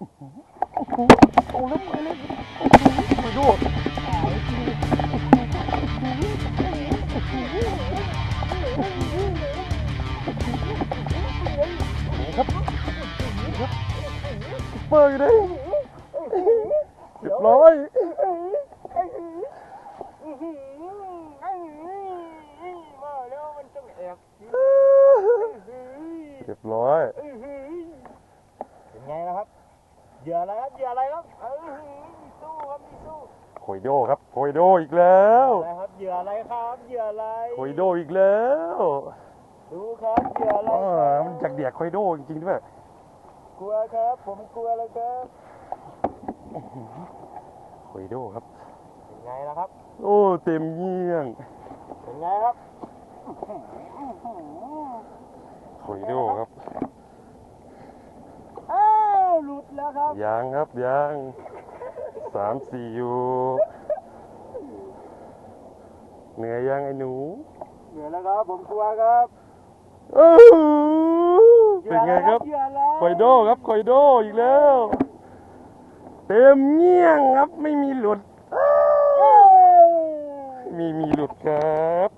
โอ้โหโอ้แล้วมึงเล่นโอ้โหมึงดูครับครับเปิดเลยเรียบร้อยเรียบร้อยเป็นไงนะครับ เหยื่ออะไรครับเหยื่ออะไรครับเอ้ยมีสู้ครับมีสู้โคยโดครับโคยโดอีกแล้วอะไรครับเหยื่ออะไรครับเหยื่ออะไรโคยโดอีกแล้วดูครับเหยื่ออะไรอ๋อครับมันจากเดียกโคยโดจริงๆด้วยกลัวครับ ผมกลัวแล้วครับโคยโดครับ เป็นไงล่ะครับ โอ้เต็มเงี้ยงเป็นไงครับโคยโดครับอ้าวห ลุดแล้วครับ ยางครับยางสามสี่อยู่เหนื่อยยังไอ้หนู เหนื่อยแล้วครับผมกลัวครับอื้อเป็นไงครับเหยื่ออะไรโคยโดครับโคยโดอีกแล้ว เต็มเงี้ยงครับไม่มีหลุดเอ้ยมีมีหลุดครับ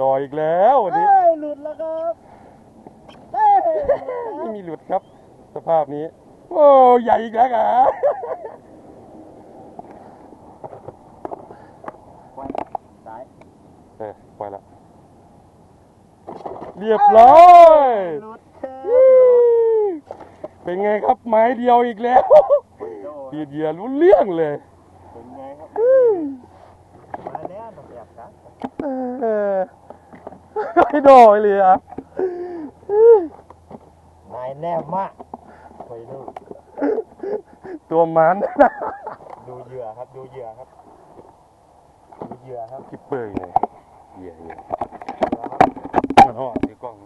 รออีกแล้ววันนี้เอ้ยหลุดแล้วครับเอ้ยไม่มีหลุดครับ สภาพนี้ โอ้ใหญ่อีกแล้วอะไปสายเออปล่อยละเรียบร้อยหลุดครับเป็นไงครับไม้เดียวอีกแล้วโดเดียดเดียรู้เรื่องเลยเป็นไงครับ มาแล้วต้องแอบกันเออไม่โดยเลยอะนายแนบมากไปดู ตัวมันดูเหยื่อครับ ดูเหยื่อครับ ดูเหยื่อครับ คิปเปอร์ไงเหี้ยเหี้ยเหยื่อครับมันห่อถือกล้อง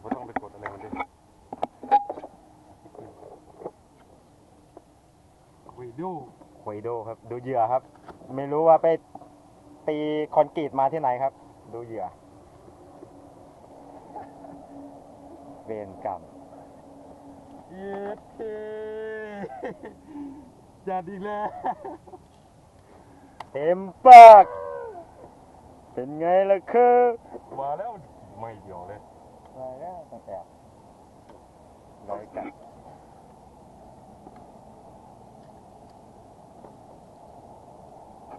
ไม่ต้องไปกดอะไรมันดิคุยดูควยโดครับ ดูเหยื่อครับ ไม่รู้ว่าไปตีคอนกรีตมาที่ไหนครับ ดูเหยื่อ เวรกรรมเย็ดเค จัดอีกแล้วเต็มปาก เป็นไงล่ะคือมาแล้วไม่เดียวเลยอะไรนะต้องแอบร้อยกัน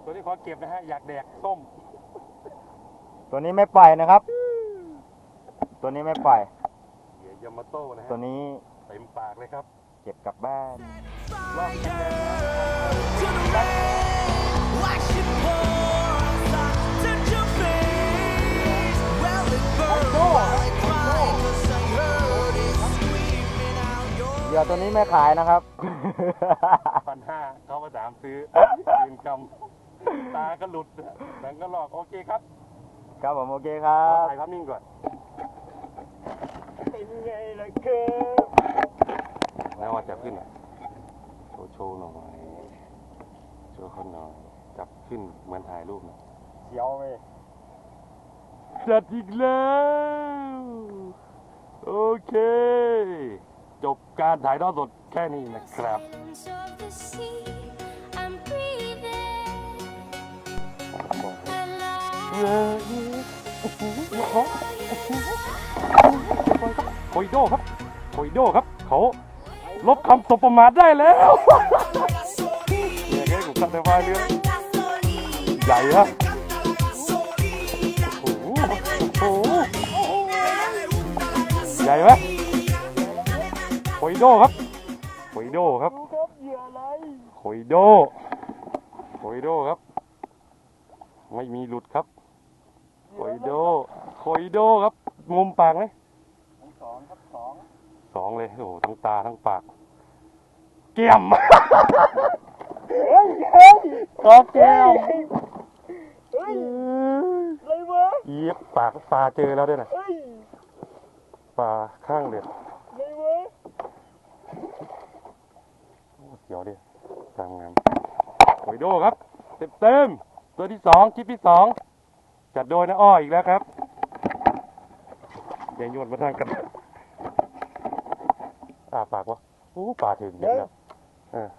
ตัวนี้ขอเก็บนะฮะ อยากแดกส้ม ตัวนี้ไม่ปล่อยนะครับ ตัวนี้ไม่ปล่อย เดี๋ยว ยามาโต้นะฮะ ตัวนี้เต็มปากเลยครับเก็บกลับบ้าน Watch it pour touch your face. Well, it burns while I cry 'cause I heard it screaming out your เหยื่อตัวนี้ไม่ขายนะครับพันห้าเขามาถามซื้อยืนกำตาก็หลุดหนังก็หลอกโอเคครับ ครับผมโอเคครัขอบถ่ายภาพนิ่งก่อนเป็นไงล่ะคือแล้วว่าจับขึ้นหน่อยโชว์โชว์หน่อยโชว์เขาหน่อยจับขึ้นเหมือนถ่ายรูปหน่อยเสียวไปจัดอีกแล้ว โอเค จบการถ่ายทอดสดแค่นี้นะครับ silence of the sea. I'm breathing alive. โคยโดครับโคยโดครับเขา ลบคำสบประมาทได้แล้วเนี่ยแค่กูขับแต่พายเรือใหญ่ฮะโอ้โหโอ้โหใหญ่ไหมโคยโดครับโคยโดครับคออะไรโคยโดโคยโดครับ ไม่มีหลุดครับโคยโดโคยโดครับ มุมปากไหม สองครับสอง ส องเลยโอ้โหทั้งตาทั้งปาก เกี่ยมเฮ้ยเฮ้ยขอแก้วเฮ้ยอะไรวะเยียบปากปลาเจอแล้วด้วยนะเฮ้ยปลาข้างเด็ดอะไรวะโอ้เสียวดิทำงานโอยโดครับ เต็มเต็มตัวที่สองคลิปที่สองจัดโดยนะอ้ออีกแล้วครับอย่าโยนมาทางกัน อ่าปากวะโอ้ปลาถึงเด็ดแล้วเออ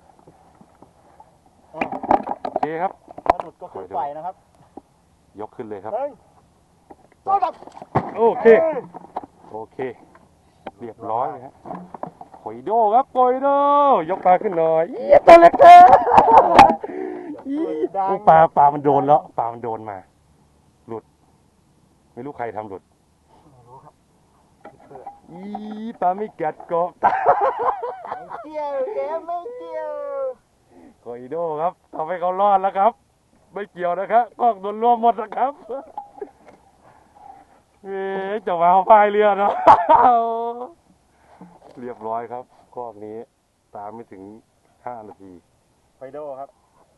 โอเคครับ ถ้าหลุดก็คือปล่อยนะครับยกขึ้นเลยครับ เฮ้ยตัวดับโอเค โอเค เรียบร้อยเลยฮะโคยโดครับโคยโด ยกปลาขึ้นหน่อยเยี่ยตัวเล็กเกินดังโอ้ปลาปลามันโดนแล้วปลามันโดนมา หลุด ไม่รู้ใครทำหลุดไม่รู้ครับ อีปลาไม่กัดเกาะตาไม่เกี่ยวแกไม่เกี่ยวโคอิโดครับทำให้เขารอดแล้วครับ ไม่เกี่ยวนะครับกล้องโดนรวมหมดนะครับเอ๊ะจะมาเอาพายเรือเนาะเรียบร้อยครับกล้องนี้ ตามไม่ถึงห้านาทีไฟโดครับ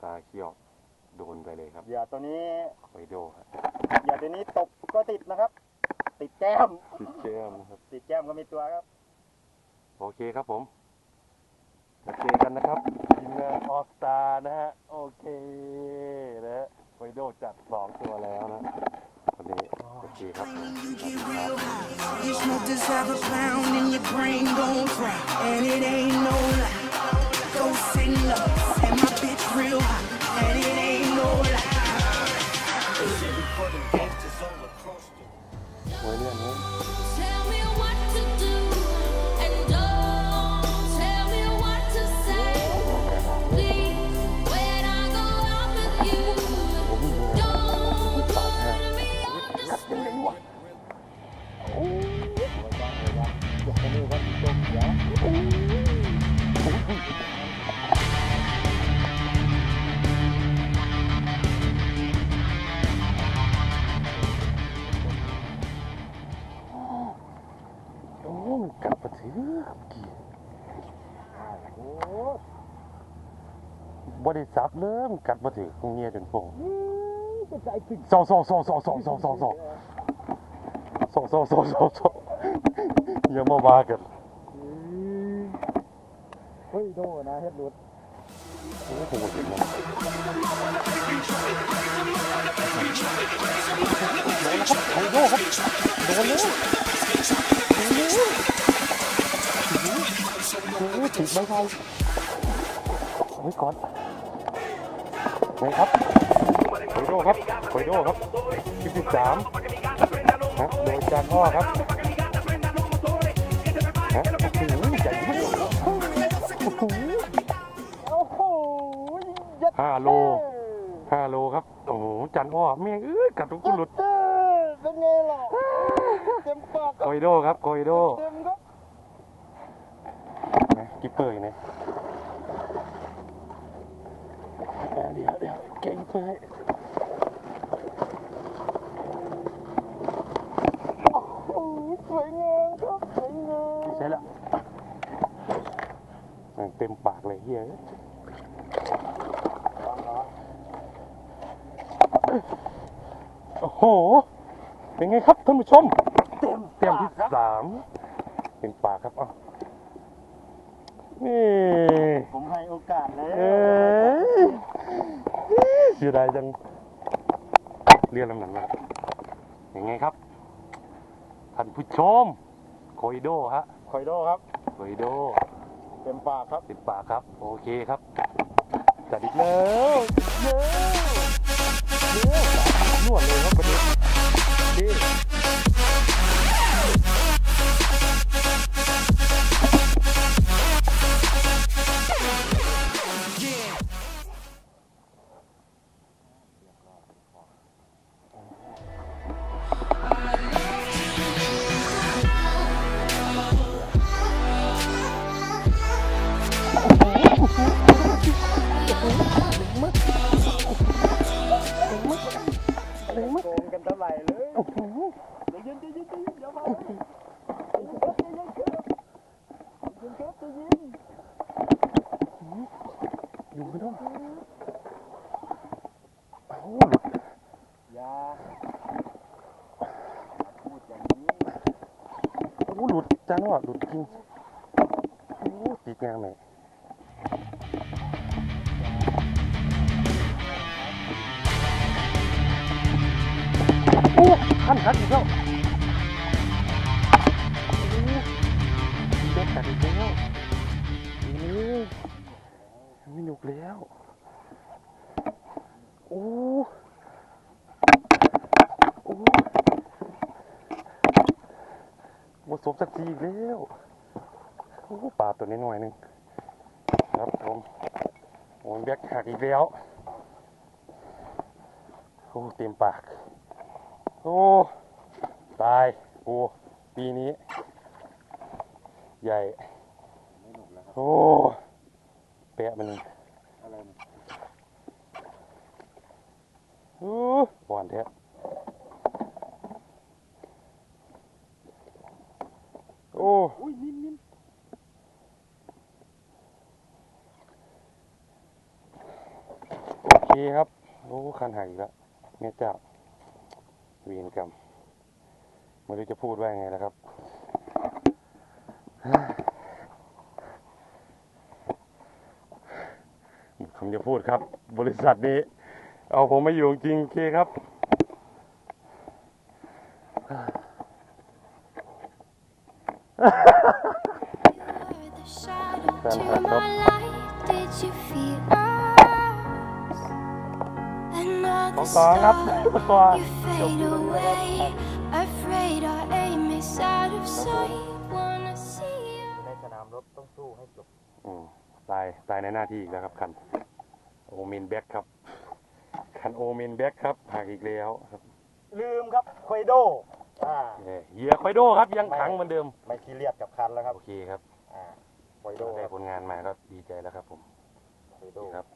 ตาเขียวโดนไปเลยครับเหยื่อตัวนี้โคอิโดครับเหยื่อตัวนี้ตกก็ติดนะครับ ติดแก้ม ติดแก้มนะครับ ติดแก้มก็มีตัวครับ โอเคครับผมมาเจอกันนะครับทีมงานออสตานะฮะ โอเคนะฮะโคอิโดจัดสองตัวแล้วนะวันนี้โอเคครับ You get real high. You smoke this half a pound and your brain gon' fry. And it ain't no lie. Go say no. And my bitch real high. And it ain't no lie. Muy bien. บริษัทเริ่มนกัดมาถือของเงียจนโป่งสองสองสองสองสองสองสองสองสองสองสองสองสองอย่ามาว่ากันเฮ้ยโดนะเฮ็ดหลุดโอ้โหจริงนะโอ้โหครับโดนแล้วโอ้โหติดไม่ทันไว้ก่อน ไงครับโคยโดครับโคยโดครับคลิปที่สามฮะโดยจานพ่อครับฮะโอ้โหใหญ่มากโอ้โหโอ้โหยัดห้าโลห้าโลครับ โอ้โหจันอ้อแม่งเอ้ยกัดทุกคนหลุดเต้เป็นไงล่ะเต็มปากโคยโดครับโคยโดเต็มครับนะกิปเปอร์อยู่ไหนอ่าเดี๋ยวเดี๋ ยวเก่งไปโอ้โหสวยงามครับสวยงามใช่ละแม่งเต็มปากเลยเฮียโอ้โห เป็นไงครับท่านผู้ชม เต็มเต็มที่สามเต็มปากครับอะนี่ ผมให้โอกาสแล้วเอ้ยเสียดายจังเรียนลำหนังมายังไงครับ ท่านผู้ชมโคอิโดฮะคอยโดครับ โคอิโดเต็มปากครับ ติดปากครับ โอเคครับจัดอีกแล้วเย้ อ้ติดงไหนโอ้ขั้นขัดอีกแล้วโอ้เด็กขัดอีกแล้วเอ้ยไม่หนุกแล้ว โอ้โอ้หมดสมสักทีอีกแล้ว ปลาตัวนี้หน่อยหนึ่งครับผมโอ้ยแบกหักอีกแล้วโอ้เต็มปาก โอ้ตายโอ้ปีนี้ ใหญ่ โอ้แปะมันอะไรนะโอ้หวานแท้โอ้ อุ้ยนิ่มนิ่ม โอเคครับ โอ้คันหักอีกแล้วแม่เจ้าเวียนกรรมไม่รู้จะพูดว่าไงแล้วครับ ผมจะพูดครับ บริษัทนี้ เอาผมไม่อยู่จริงโอเคครับ the shadow Fan to hat my ของต่อครับ star, ตัว you fade away. Afraid our aim is out of sight. Wanna see you. ในสนามรบต้องสู้ให้จบอืมตายตายในหน้าที่อีกแล้วครับคันโอเมนแบ็กครับคันโอเมนแบ็กครับหักอีกแล้วครับ ลืมครับควายโดอ่าเอ่อเหยียควายโดครับยังขังเหมือนเดิม ไม่ซีเรียสกับคันแล้วครับโอเคครับอ่าควายโดได้ครับผลงานมาก็ดีใจแล้วครับผมควายโดนี่ครับ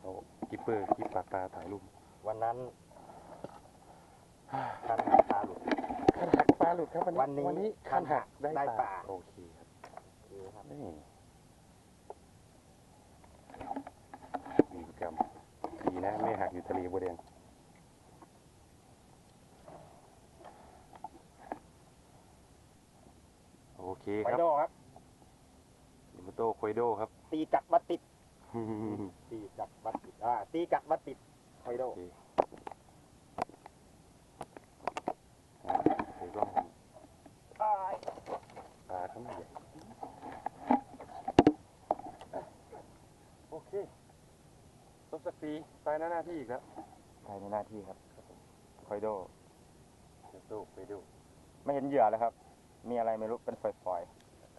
โอ้กิปเปอร์กิปปากตาถ่ายรูป วันนั้นคันตาหลุด คันหักปลาหลุดครับวันนี้วันนี้คัคันนหัหักกได้ได้ปปลาลา โอเคครับโอเคครับนี่วีรกรรมดีนะไม่หักอยู่ทะเลบัวแดงโอเคควาคยรับโดครับยิมโตควายโดครับ ตีกัดวัดติด ตีกัดวัดติดอ่าตีกัดวัดติด ควายโดโอเคอะเดี๋ยวก็ปลาทั้งใหญ่อะโอเคสมศักดิ์ศรีตายหน้าหน้าที่อีกแล้วภายในหน้าที่ครับควายโดเดี๋ยวตู้ไปดู ไม่เห็นเหยื่อแล้วครับ มีอะไรไม่รู้ เป็นฝอย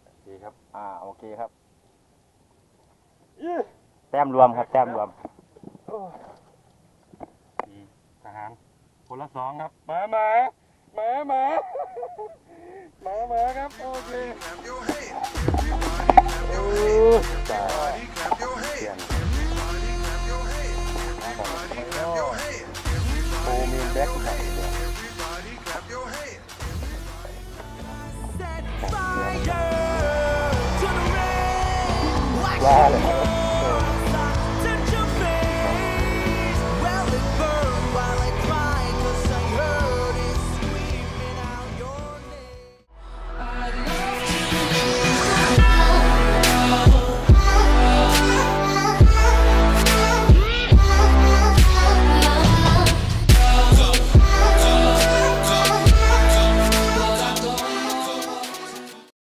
โอเคครับๆอ่า โอเคครับ แต้มรวมครับ แต้มรวมดีทหาร คนละสองครับหมาหมาหมาหมาหมาหมาครับ โอเคโอ้ตายเสียงโอมีนแบ็คไหนเนี่ย Set fire to the rain. Watch ว่าเลย